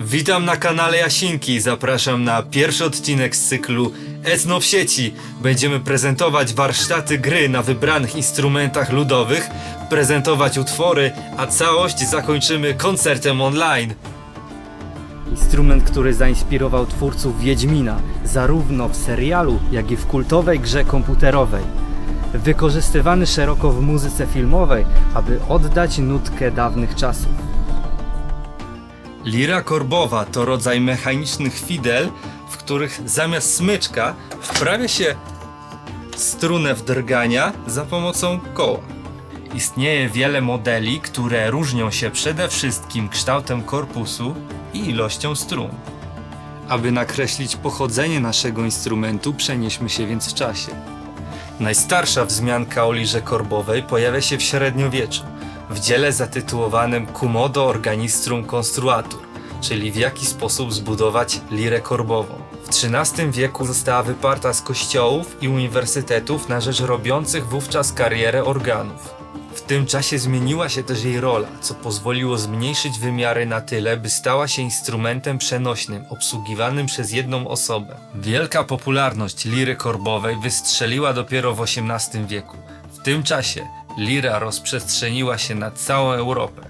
Witam na kanale Jasinki zapraszam na pierwszy odcinek z cyklu Etno w sieci. Będziemy prezentować warsztaty gry na wybranych instrumentach ludowych, prezentować utwory, a całość zakończymy koncertem online. Instrument, który zainspirował twórców Wiedźmina, zarówno w serialu, jak i w kultowej grze komputerowej. Wykorzystywany szeroko w muzyce filmowej, aby oddać nutkę dawnych czasów. Lira korbowa to rodzaj mechanicznych fidel, w których zamiast smyczka wprawia się strunę wdrgania za pomocą koła. Istnieje wiele modeli, które różnią się przede wszystkim kształtem korpusu i ilością strun. Aby nakreślić pochodzenie naszego instrumentu, przenieśmy się więc w czasie. Najstarsza wzmianka o lirze korbowej pojawia się w średniowieczu, w dziele zatytułowanym Cumodo Organistrum Construatur, czyli w jaki sposób zbudować lirę korbową. W XIII wieku została wyparta z kościołów i uniwersytetów na rzecz robiących wówczas karierę organów. W tym czasie zmieniła się też jej rola, co pozwoliło zmniejszyć wymiary na tyle, by stała się instrumentem przenośnym, obsługiwanym przez jedną osobę. Wielka popularność liry korbowej wystrzeliła dopiero w XVIII wieku. W tym czasie lira rozprzestrzeniła się na całą Europę.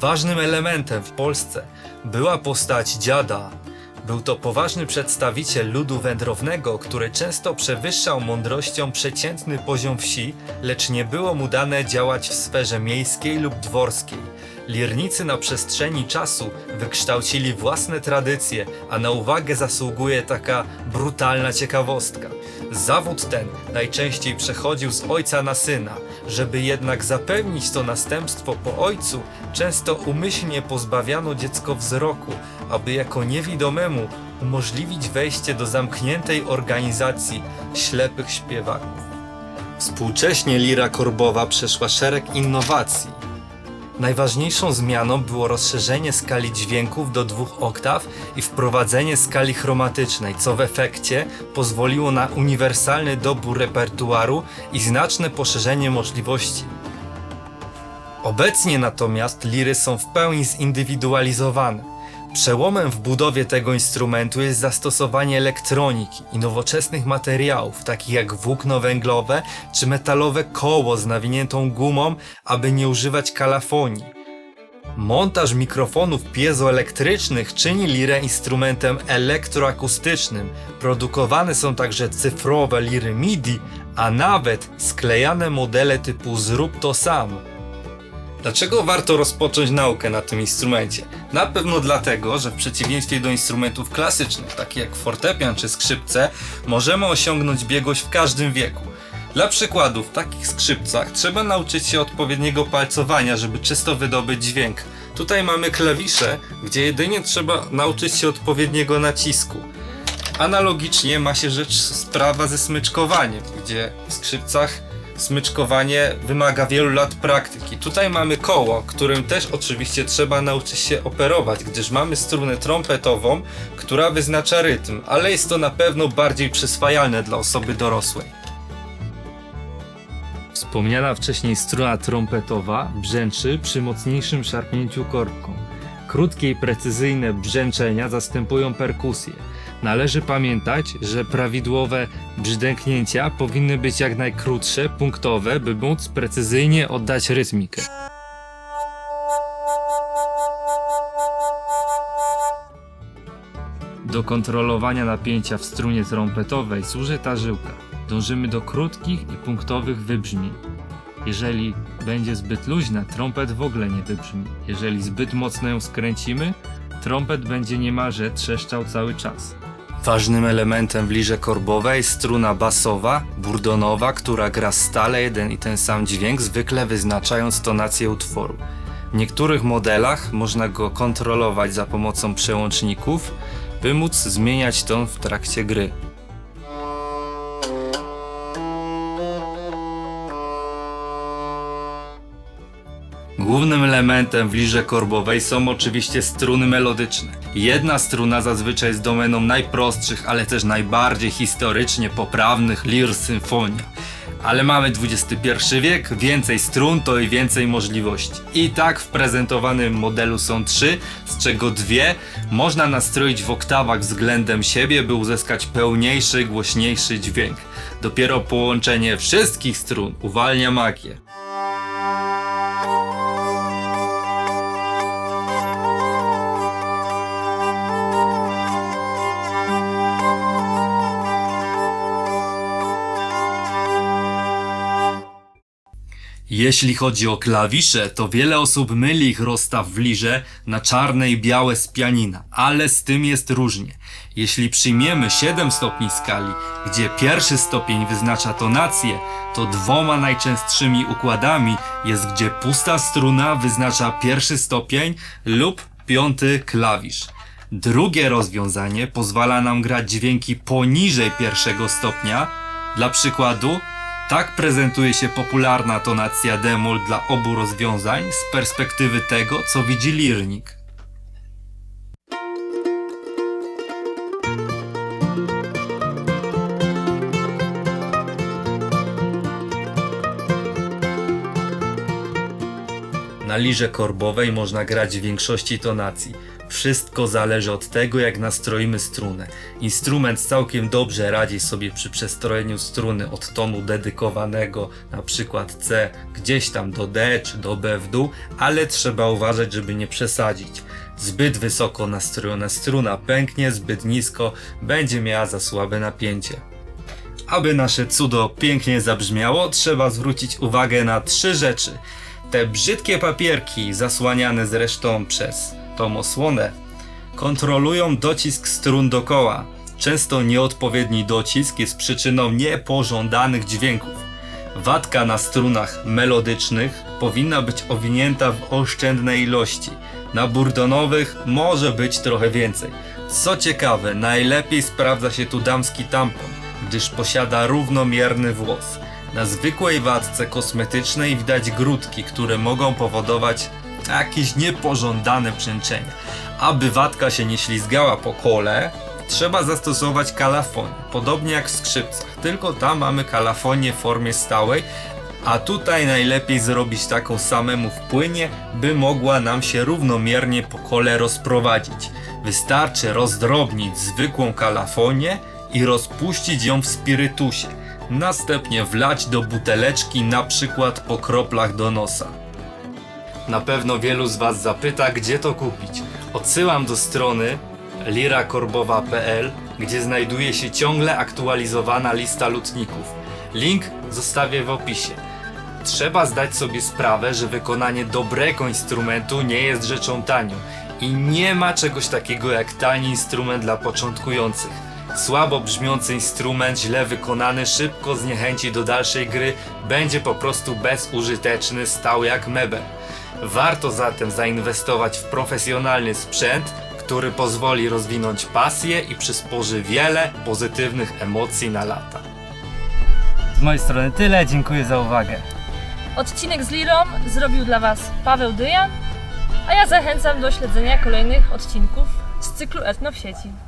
Ważnym elementem w Polsce była postać dziada. Był to poważny przedstawiciel ludu wędrownego, który często przewyższał mądrością przeciętny poziom wsi, lecz nie było mu dane działać w sferze miejskiej lub dworskiej. Lirnicy na przestrzeni czasu wykształcili własne tradycje, a na uwagę zasługuje taka brutalna ciekawostka. Zawód ten najczęściej przechodził z ojca na syna. Żeby jednak zapewnić to następstwo po ojcu, często umyślnie pozbawiano dziecko wzroku, aby jako niewidomemu umożliwić wejście do zamkniętej organizacji ślepych śpiewaków. Współcześnie lira korbowa przeszła szereg innowacji. Najważniejszą zmianą było rozszerzenie skali dźwięków do dwóch oktaw i wprowadzenie skali chromatycznej, co w efekcie pozwoliło na uniwersalny dobór repertuaru i znaczne poszerzenie możliwości. Obecnie natomiast liry są w pełni zindywidualizowane. Przełomem w budowie tego instrumentu jest zastosowanie elektroniki i nowoczesnych materiałów, takich jak włókno węglowe czy metalowe koło z nawiniętą gumą, aby nie używać kalafonii. Montaż mikrofonów piezoelektrycznych czyni lirę instrumentem elektroakustycznym. Produkowane są także cyfrowe liry MIDI, a nawet sklejane modele typu zrób to sam. Dlaczego warto rozpocząć naukę na tym instrumencie? Na pewno dlatego, że w przeciwieństwie do instrumentów klasycznych, takich jak fortepian czy skrzypce, możemy osiągnąć biegłość w każdym wieku. Dla przykładu, w takich skrzypcach trzeba nauczyć się odpowiedniego palcowania, żeby czysto wydobyć dźwięk. Tutaj mamy klawisze, gdzie jedynie trzeba nauczyć się odpowiedniego nacisku. Analogicznie ma się rzecz sprawa ze smyczkowaniem, gdzie w skrzypcach smyczkowanie wymaga wielu lat praktyki. Tutaj mamy koło, którym też oczywiście trzeba nauczyć się operować, gdyż mamy strunę trompetową, która wyznacza rytm, ale jest to na pewno bardziej przyswajalne dla osoby dorosłej. Wspomniana wcześniej struna trompetowa brzęczy przy mocniejszym szarpnięciu korbką. Krótkie i precyzyjne brzęczenia zastępują perkusję. Należy pamiętać, że prawidłowe brzdęknięcia powinny być jak najkrótsze, punktowe, by móc precyzyjnie oddać rytmikę. Do kontrolowania napięcia w strunie trompetowej służy ta żyłka. Dążymy do krótkich i punktowych wybrzmień. Jeżeli będzie zbyt luźna, trompet w ogóle nie wybrzmi. Jeżeli zbyt mocno ją skręcimy, trompet będzie niemalże trzeszczał cały czas. Ważnym elementem w lirze korbowej jest struna basowa, burdonowa, która gra stale jeden i ten sam dźwięk, zwykle wyznaczając tonację utworu. W niektórych modelach można go kontrolować za pomocą przełączników, by móc zmieniać ton w trakcie gry. Głównym elementem w lirze korbowej są oczywiście struny melodyczne. Jedna struna zazwyczaj jest domeną najprostszych, ale też najbardziej historycznie poprawnych lir symfonia. Ale mamy XXI wiek, więcej strun to i więcej możliwości. I tak w prezentowanym modelu są trzy, z czego dwie można nastroić w oktawach względem siebie, by uzyskać pełniejszy, głośniejszy dźwięk. Dopiero połączenie wszystkich strun uwalnia magię. Jeśli chodzi o klawisze, to wiele osób myli ich rozstaw w lirze na czarne i białe z pianina, ale z tym jest różnie. Jeśli przyjmiemy 7 stopni skali, gdzie pierwszy stopień wyznacza tonację, to dwoma najczęstszymi układami jest, gdzie pusta struna wyznacza pierwszy stopień lub piąty klawisz. Drugie rozwiązanie pozwala nam grać dźwięki poniżej pierwszego stopnia, dla przykładu, tak prezentuje się popularna tonacja demol dla obu rozwiązań z perspektywy tego, co widzi lirnik. Na lirze korbowej można grać w większości tonacji. Wszystko zależy od tego, jak nastroimy strunę. Instrument całkiem dobrze radzi sobie przy przestrojeniu struny od tonu dedykowanego, na przykład C, gdzieś tam do D czy do B w dół, ale trzeba uważać, żeby nie przesadzić. Zbyt wysoko nastrojona struna pęknie, zbyt nisko będzie miała za słabe napięcie. Aby nasze cudo pięknie zabrzmiało, trzeba zwrócić uwagę na trzy rzeczy. Te brzydkie papierki, zasłaniane zresztą przez tą osłonę, kontrolują docisk strun dokoła. Często nieodpowiedni docisk jest przyczyną niepożądanych dźwięków. Watka na strunach melodycznych powinna być owinięta w oszczędnej ilości. Na burdonowych może być trochę więcej. Co ciekawe, najlepiej sprawdza się tu damski tampon, gdyż posiada równomierny włos. Na zwykłej watce kosmetycznej widać grudki, które mogą powodować jakieś niepożądane brzęczenia. Aby watka się nie ślizgała po kole, trzeba zastosować kalafonię, podobnie jak w skrzypcach, tylko tam mamy kalafonię w formie stałej, a tutaj najlepiej zrobić taką samemu w płynie, by mogła nam się równomiernie po kole rozprowadzić. Wystarczy rozdrobnić zwykłą kalafonię i rozpuścić ją w spirytusie. Następnie wlać do buteleczki na przykład po kroplach do nosa. Na pewno wielu z Was zapyta, gdzie to kupić. Odsyłam do strony lirakorbowa.pl, gdzie znajduje się ciągle aktualizowana lista lutników. Link zostawię w opisie. Trzeba zdać sobie sprawę, że wykonanie dobrego instrumentu nie jest rzeczą tanią i nie ma czegoś takiego jak tani instrument dla początkujących. Słabo brzmiący instrument, źle wykonany, szybko zniechęci do dalszej gry, będzie po prostu bezużyteczny, stał jak mebel. Warto zatem zainwestować w profesjonalny sprzęt, który pozwoli rozwinąć pasję i przysporzy wiele pozytywnych emocji na lata. Z mojej strony tyle, dziękuję za uwagę. Odcinek z Lirą zrobił dla Was Paweł Dyjan, a ja zachęcam do śledzenia kolejnych odcinków z cyklu Etno w sieci.